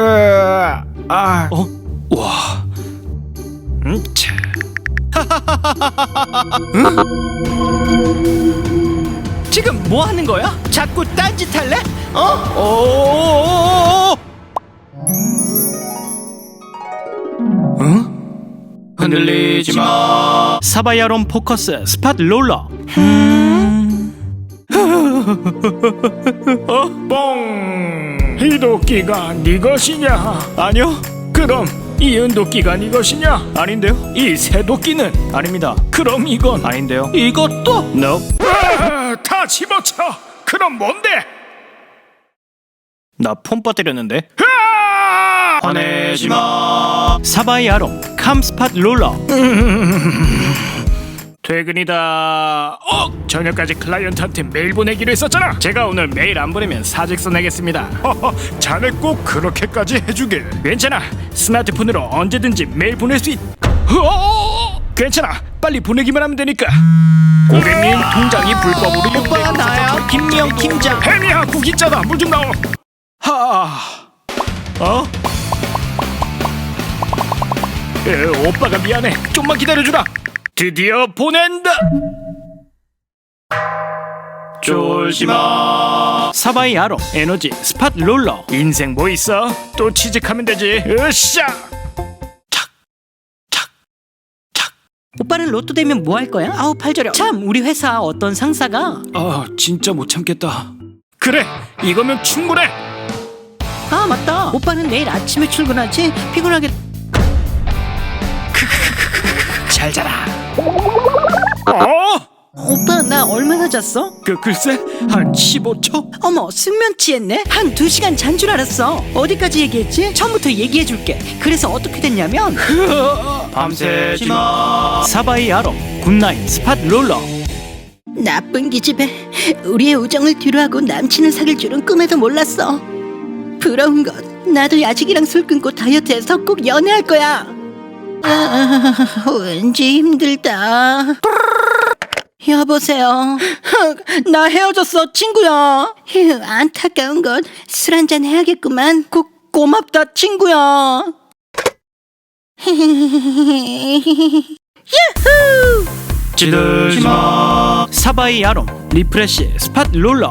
아, 어? 와. 음, 차. 지금 뭐 하는 거야? 자꾸 딴짓 할래? 어? 오! 응? 흔들리지 마. 사바야롬 포커스 스팟 롤러. 뽕! 이 도끼가 네 것이냐? 아니요. 그럼 이 은도끼가 네 것이냐? 아닌데요. 이 새도끼는? 아닙니다. 그럼 이건? 아닌데요. 이것도? No. 아, 다 집어쳐! 그럼 뭔데? 나 폰 빠뜨렸는데. 아! 화내지 마. 사바야롬 캄 스팟 롤러. 퇴근이다. 어? 저녁까지 클라이언트한테 메일 보내기로 했었잖아. 제가 오늘 메일 안 보내면 사직서 내겠습니다. 허허, 자네 꼭 그렇게까지 해주길. 괜찮아. 스마트폰으로 언제든지 메일 보낼 수 있. 어? 괜찮아. 빨리 보내기만 하면 되니까. 고객님 통장이 불법으로 오빠가 나야. 김미영 팀장. 햄이야 구기자다 물 좀 나와. 하. 어? 에, 오빠가 미안해. 좀만 기다려주라. 드디어 보낸다. 쫄지 마. 사바야롬 에너지 스팟 롤러. 인생 뭐 있어? 또 취직하면 되지. 으쌰. 오빠는 로또 되면 뭐 할 거야? 아우 팔저려 참 우리 회사 어떤 상사가 아 진짜 못 참겠다. 그래 이거면 충분해. 아 맞다 오빠는 내일 아침에 출근하지 피곤하게 잘 자라. 어? 오빠 나 얼마나 잤어? 그 글쎄 한 15초? 어머 숙면 취했네? 한 두시간 잔 줄 알았어 어디까지 얘기했지? 처음부터 얘기해줄게 그래서 어떻게 됐냐면 밤새지 마. 사바야롬 굿나잇 스팟 롤러. 나쁜 기집애 우리의 우정을 뒤로하고 남친을 사귈 줄은 꿈에도 몰랐어 부러운 것 나도 야식이랑 술 끊고 다이어트해서 꼭 연애할 거야 아, 왠지 힘들다. 여보세요? 나 헤어졌어 친구야. 휴 안타까운 것술 한잔 해야겠구만. 고, 고맙다 친구야. 유후 찌들지 마. 사바야롬 리프레시 스팟 롤러.